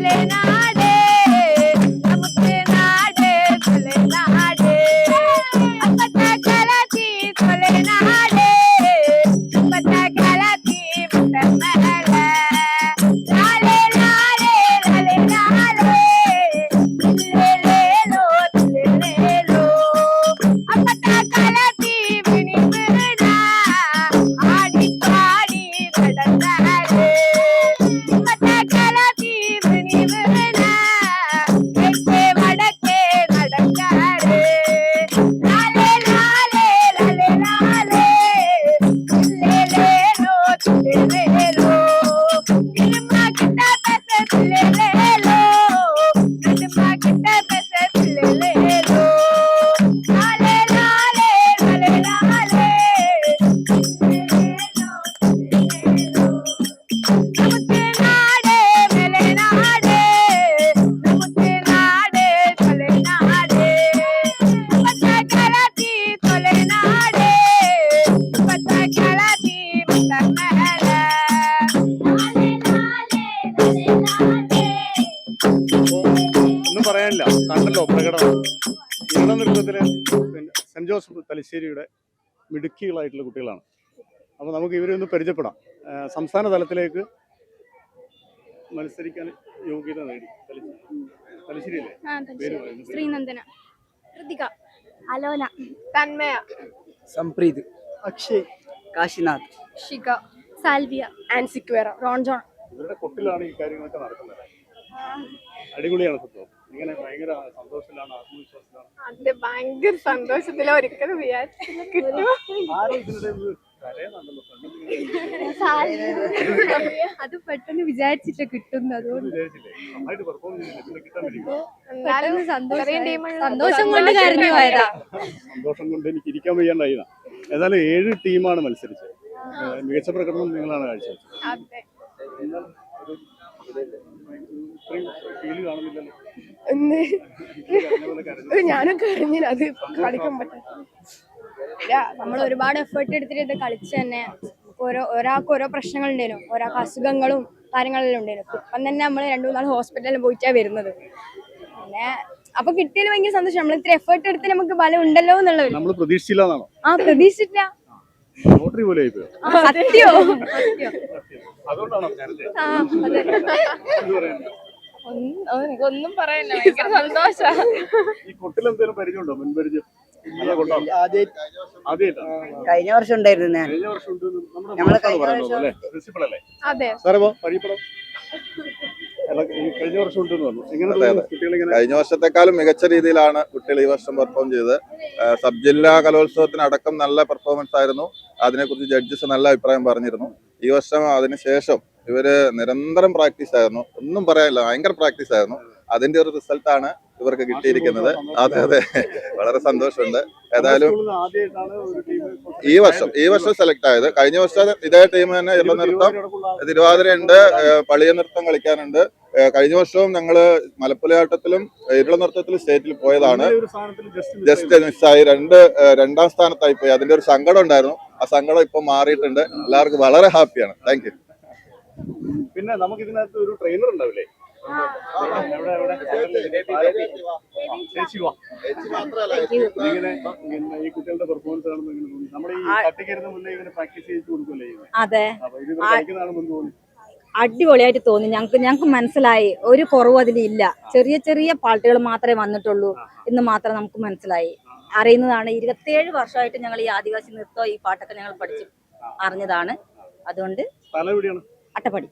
Lena. പിന്നെ saint Joseph തലശ്ശേരിയുടെ മിടുക്കികളായിട്ടുള്ള കുട്ടികളാണ്. അപ്പോൾ നമുക്ക് ഇവരെ ഒന്ന് പരിചയപ്പെടാം. സംസ്ഥാന തലത്തിലേക്ക് മത്സരിക്കാൻ യോഗ്യത നേടി. തലശ്ശേരി തലശ്ശേരിയല്ലേ പേര് പറയുന്നത് ശ്രീനന്ദന. ഋതിക അലോന. തന്മയ. സംപ്രീത്. അക്ഷയ്. കാശിനാഥ്. ഷിക. സാൽവിയ. ആൻസിക്വേറ. റോൺജോൺ ഇവരുടെ കൊട്ടിലാണ് ഈ കാര്യങ്ങളൊക്കെ നടക്കുന്നത്. അടിപൊളിയാണ് സത്യം ഇങ്ങനെ ഭയങ്കര സന്തോഷത്തിലാണ് ആത്മവിശ്വാസത്തിലാണ്. അതെ ഭയങ്കര സന്തോഷത്തിൽ ഒരിക്കലും വിചാരിച്ചില്ല അത് പെട്ടെന്ന് വിചാരിച്ചിട്ട് കിട്ടുന്നു അതുകൊണ്ട്. എന്നാലും സന്തോഷം കൊണ്ട് കരഞ്ഞു പോയതാ. സന്തോഷം കൊണ്ട് എനിക്ക് ഇരിക്കാൻ വയ്യാണ്ടായില്ല ഏതായാലും ഏഴ് ടീമാണ് മത്സരിച്ചത്. മികച്ച പ്രകടനം നിങ്ങളാണ് കാഴ്ചവെച്ചത്. ഫീൽ കാണുന്നില്ലല്ലോ. ഒന്ന്. ഞാനൊക്കെ അറിഞ്ഞില്ല അത് കളിക്കാൻ പറ്റും നമ്മൾ ഒരുപാട് എഫേർട്ട് എടുത്തിട്ട് ഇത് കളിച്ച് തന്നെ ഓരോ ഒരാൾക്ക് ഓരോ പ്രശ്നങ്ങൾ ഉണ്ടായിരുന്നു ഒരാൾക്ക് അസുഖങ്ങളും കാര്യങ്ങളെല്ലാം ഉണ്ടായിരുന്നു ഇപ്പം തന്നെ നമ്മൾ രണ്ടു മൂന്നാൾ ഹോസ്പിറ്റലിൽ പോയിട്ടാ വരുന്നത്. പിന്നെ അപ്പൊ കിട്ടിയാലും ഭയങ്കര സന്തോഷം. നമ്മൾ ഇത്ര എഫേർട്ട് എടുത്ത് നമുക്ക് ബലം ഉണ്ടല്ലോ എന്നുള്ളത് നമ്മൾ പ്രതീക്ഷിച്ചില്ല ആ പ്രതീക്ഷിച്ചില്ല ലോട്ടറി പോലെ സത്യോ? അതുകൊണ്ടാണോ ഒന്നും പറയാനില്ല ഭയങ്കര സന്തോഷ. ഈ കൊട്ടിൽ എന്തെങ്കിലും പരിചയമുണ്ടോ? മുൻപരിചയം? കഴിഞ്ഞ വർഷം ഉണ്ടായിരുന്നു ഞാൻ. ഞങ്ങൾ കഴിഞ്ഞ വർഷത്തെക്കാളും മികച്ച രീതിയിലാണ് കുട്ടികൾ ഈ വർഷം പെർഫോം ചെയ്തത്. സബ് ജില്ലാ കലോത്സവത്തിന് അടക്കം നല്ല പെർഫോമൻസ് ആയിരുന്നു. അതിനെക്കുറിച്ച് ജഡ്ജസ് നല്ല അഭിപ്രായം പറഞ്ഞിരുന്നു. ഈ വർഷം അതിനുശേഷം ഇവർ നിരന്തരം പ്രാക്ടീസ് ആയിരുന്നു. ഒന്നും പറയാനില്ല ഭയങ്കര പ്രാക്ടീസ് ആയിരുന്നു. അതിന്റെ ഒരു റിസൾട്ടാണ് ഇവർക്ക് കിട്ടിയിരിക്കുന്നത്. അതെ അതെ. വളരെ സന്തോഷമുണ്ട്. ഏതായാലും ഈ വർഷം ഈ വർഷം സെലക്ട് ആയത്. കഴിഞ്ഞ വർഷം ഇതേ ടീം തന്നെ ഇള്ള നൃത്തം തിരുവാതിരയുണ്ട് പളിയ നൃത്തം കളിക്കാനുണ്ട്. കഴിഞ്ഞ വർഷവും ഞങ്ങൾ മലപ്പുലയാട്ടത്തിലും ഇരുള നൃത്തത്തിലും സ്റ്റേറ്റിൽ പോയതാണ്. ജസ്റ്റ് മിസ്സായി രണ്ട് രണ്ടാം സ്ഥാനത്തായി പോയി. അതിന്റെ ഒരു സങ്കടം ഉണ്ടായിരുന്നു. ആ സങ്കടം ഇപ്പൊ മാറിയിട്ടുണ്ട്. എല്ലാവർക്കും വളരെ ഹാപ്പിയാണ് താങ്ക് പിന്നെ നമുക്ക് ഇതിനകത്ത് ഒരു ട്രെയിനർ ഉണ്ടാവില്ലേ? ഈ കുട്ടികളുടെ പെർഫോമൻസ് കാണുമ്പോൾ ഇങ്ങനെ തോന്നി. നമ്മൾ ഈ കട്ടിക്കരുന്ന് മുന്നേ ഇങ്ങനെ പ്രാക്ടീസ് ചെയ്ത് കൊടുക്കുമല്ലേ അതെ. അടിപൊളിയായിട്ട് തോന്നി. ഞങ്ങൾക്ക് ഞങ്ങൾക്ക് മനസ്സിലായി. ഒരു കുറവും അതിലില്ല. ചെറിയ ചെറിയ പാട്ടുകൾ മാത്രമേ വന്നിട്ടുള്ളൂ എന്ന് മാത്രം നമുക്ക് മനസ്സിലായി. അറിയുന്നതാണ് ഇരുപത്തിയേഴ് വർഷമായിട്ട് ഞങ്ങൾ ഈ ആദിവാസി നൃത്തം ഈ പാട്ടൊക്കെ ഞങ്ങൾ പഠിച്ചു അറിഞ്ഞതാണ്. അതുകൊണ്ട് സ്ഥലം എവിടെയാണ്? അട്ടപ്പടി.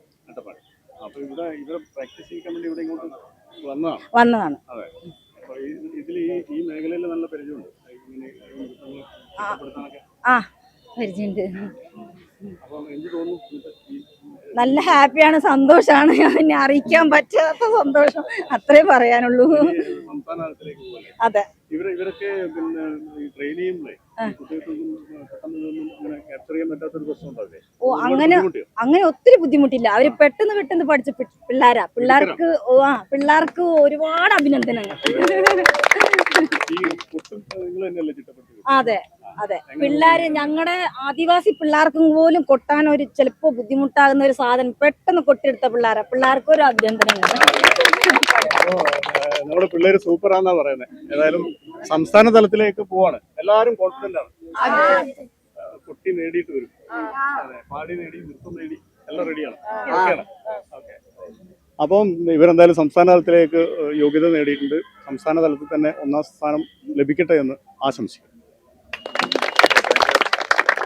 വന്നതാണ്. ആ. പരിചയമുണ്ട്. നല്ല ഹാപ്പിയാണ് സന്തോഷാണ് അറിയിക്കാൻ പറ്റാത്ത സന്തോഷം. അത്രേ പറയാനുള്ളൂ. അതെ. ഇവർ ഇവരൊക്കെ പിന്നെ ട്രെയിൻ ചെയ്യുമ്പോഴേ ഓ അങ്ങനെ അങ്ങനെ ഒത്തിരി ബുദ്ധിമുട്ടില്ല. അവർ പെട്ടെന്ന് പെട്ടെന്ന് പഠിച്ച പിള്ളേരാ. പിള്ളേർക്ക് ഓ ആ പിള്ളേർക്ക് ഒരുപാട് അഭിനന്ദനങ്ങൾ. അതെ അതെ. പിള്ളേര് ഞങ്ങളുടെ ആദിവാസി പിള്ളേർക്കും പോലും കൊട്ടാൻ ഒരു ചിലപ്പോ ബുദ്ധിമുട്ടാകുന്ന ഒരു സാധനം പെട്ടെന്ന് കൊട്ടിയെടുത്ത പിള്ളേരാ. പിള്ളേർക്ക് ഒരു അപ്പോൾ നമ്മുടെ പിള്ളേര് സൂപ്പർ ആണെന്നാ പറയുന്നത് ഏതായാലും സംസ്ഥാന തലത്തിലേക്ക് പോവാണ്. എല്ലാവരും കോൺഫിഡന്റ് ആണ്. കുട്ടി നേടിയിട്ട് വരും. അതെ പാടി നേടി നൃത്തം നേടി എല്ലാം റെഡിയാണ് ഓക്കെയാണ് ഓക്കെ അപ്പം ഇവരെന്തായാലും സംസ്ഥാന തലത്തിലേക്ക് യോഗ്യത നേടിയിട്ടുണ്ട്. സംസ്ഥാന തലത്തിൽ തന്നെ ഒന്നാം സ്ഥാനം ലഭിക്കട്ടെ എന്ന് ആശംസിക്കുന്നു.